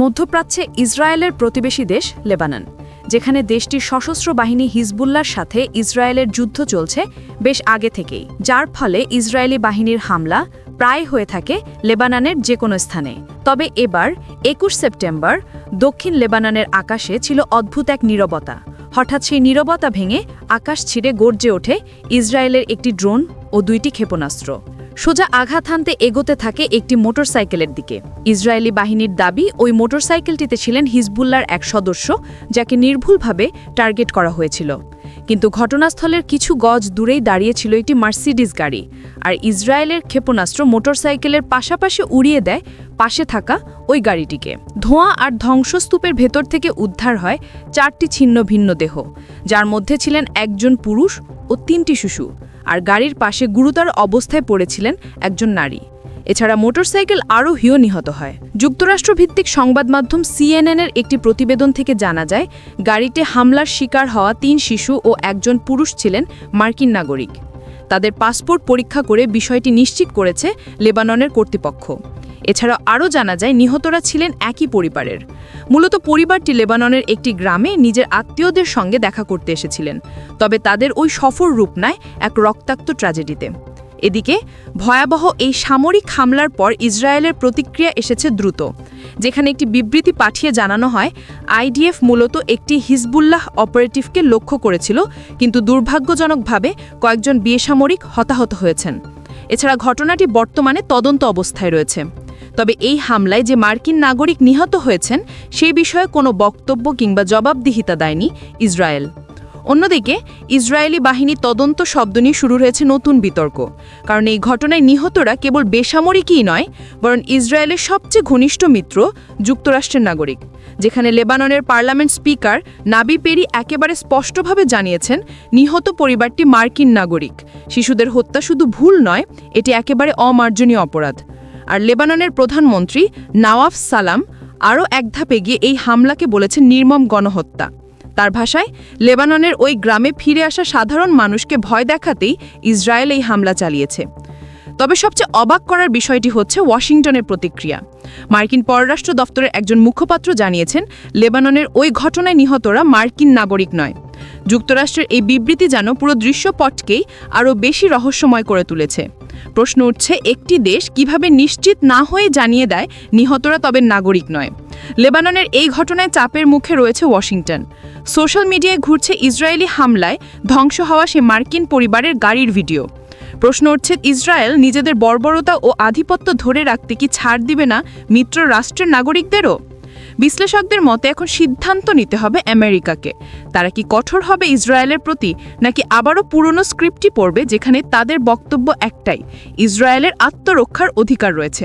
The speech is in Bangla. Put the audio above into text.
মধ্যপ্রাচ্যে ইসরায়েলের প্রতিবেশী দেশ লেবানন, যেখানে দেশটির সশস্ত্র বাহিনী হিজবুল্লার সাথে ইসরায়েলের যুদ্ধ চলছে বেশ আগে থেকেই, যার ফলে ইসরায়েলি বাহিনীর হামলা প্রায় হয়ে থাকে লেবাননের যে কোনো স্থানে। তবে এবার একুশ সেপ্টেম্বর দক্ষিণ লেবাননের আকাশে ছিল অদ্ভুত এক নীরবতা। হঠাৎ সেই নীরবতা ভেঙে আকাশ ছিঁড়ে গর্জে ওঠে ইসরায়েলের একটি ড্রোন ও দুইটি ক্ষেপণাস্ত্র। সোজা আঘাত হানতে এগোতে থাকে একটি মোটরসাইকেলের দিকে। ইসরায়েলি বাহিনীর দাবি, ওই মোটরসাইকেলটিতে ছিলেন হিজবুল্লার এক সদস্য, যাকে নির্ভুলভাবে টার্গেট করা হয়েছিল। কিন্তু ঘটনাস্থলের কিছু গজ দূরেই দাঁড়িয়েছিল একটি মার্সিডিস গাড়ি। আর ইসরায়েলের ক্ষেপণাস্ত্র মোটরসাইকেলের পাশাপাশি উড়িয়ে দেয় পাশে থাকা ওই গাড়িটিকে। ধোঁয়া আর ধ্বংসস্তূপের ভেতর থেকে উদ্ধার হয় চারটি ছিন্ন ভিন্ন দেহ, যার মধ্যে ছিলেন একজন পুরুষ ও তিনটি শিশু। গাড়ির পাশে গুরুতর অবস্থায় পড়েছিলেন একজন নারী। এছাড়া মোটরসাইকেল আরও হিও নিহত হয়। যুক্তরাষ্ট্রভিত্তিক সংবাদ মাধ্যম সিএনএনের একটি প্রতিবেদন থেকে জানা যায়, গাড়িতে হামলার শিকার হওয়া তিন শিশু ও একজন পুরুষ ছিলেন মার্কিন নাগরিক। তাদের পাসপোর্ট পরীক্ষা করে বিষয়টি নিশ্চিত করেছে লেবাননের কর্তৃপক্ষ। এছাড়া আরও জানা যায়, নিহতরা ছিলেন একই পরিবারের। মূলত পরিবারটি লেবাননের একটি গ্রামে নিজের আত্মীয়দের সঙ্গে দেখা করতে এসেছিলেন। তবে তাদের ওই সফর রূপ নেয় এক রক্তাক্ত ট্র্যাজেডিতে। এদিকে, ভয়াবহ এই সামরিক হামলার পর ইসরায়েলের প্রতিক্রিয়া এসেছে দ্রুত। যেখানে একটি বিবৃতি পাঠিয়ে জানানো হয়, আইডিএফ মূলত একটি হিজবুল্লাহ অপারেটিভকে লক্ষ্য করেছিল, কিন্তু দুর্ভাগ্যজনকভাবে কয়েকজন বেসামরিক হতাহত হয়েছেন। এছাড়া ঘটনাটি বর্তমানে তদন্ত অবস্থায় রয়েছে। তবে এই হামলায় যে মার্কিন নাগরিক নিহত হয়েছেন, সেই বিষয়ে কোনো বক্তব্য কিংবা জবাবদিহিতা দেয়নি ইসরায়েল। অন্যদিকে, ইসরায়েলি বাহিনী তদন্ত শব্দ নিয়ে শুরু হয়েছে নতুন বিতর্ক। কারণ এই ঘটনায় নিহতরা কেবল বেসামরিকই নয়, বরং ইসরায়েলের সবচেয়ে ঘনিষ্ঠ মিত্র যুক্তরাষ্ট্রের নাগরিক। যেখানে লেবাননের পার্লামেন্ট স্পিকার নাবি পেরি একেবারে স্পষ্টভাবে জানিয়েছেন, নিহত পরিবারটি মার্কিন নাগরিক। শিশুদের হত্যা শুধু ভুল নয়, এটি একেবারে অমার্জনীয় অপরাধ। আর লেবাননের প্রধানমন্ত্রী নওয়াফ সালাম আরও এক ধাপ এগিয়ে এই হামলাকে বলেছে নির্মম গণহত্যা। তার ভাষায়, লেবাননের ওই গ্রামে ফিরে আসা সাধারণ মানুষকে ভয় দেখাতেই ইসরায়েল এই হামলা চালিয়েছে। তবে সবচেয়ে অবাক করার বিষয়টি হচ্ছে ওয়াশিংটনের প্রতিক্রিয়া। মার্কিন পররাষ্ট্র দপ্তরের একজন মুখপাত্র জানিয়েছেন, লেবাননের ওই ঘটনায় নিহতরা মার্কিন নাগরিক নয়। যুক্তরাষ্ট্রের এই বিবৃতি যেন পুরো দৃশ্যপটকেই আরও বেশি রহস্যময় করে তুলেছে। প্রশ্ন উঠছে, একটি দেশ কীভাবে নিশ্চিত না হয়ে জানিয়ে দেয় নিহতরা তবে নাগরিক নয়। লেবাননের এই ঘটনায় চাপের মুখে রয়েছে ওয়াশিংটন। সোশ্যাল মিডিয়ায় ঘুরছে ইসরায়েলি হামলায় ধ্বংস হওয়া সে মার্কিন পরিবারের গাড়ির ভিডিও। প্রশ্ন উঠছে, ইসরায়েল নিজেদের বর্বরতা ও আধিপত্য ধরে রাখতে কি ছাড় দিবে না মিত্র রাষ্ট্রের নাগরিকদেরও? বিশ্লেষকদের মতে এখন সিদ্ধান্ত নিতে হবে আমেরিকাকে। তারা কি কঠোর হবে ইসরায়েলের প্রতি, নাকি আবারও পুরনো স্ক্রিপ্টটি পড়বে যেখানে তাদের বক্তব্য একটাই, ইসরায়েলের আত্মরক্ষার অধিকার রয়েছে?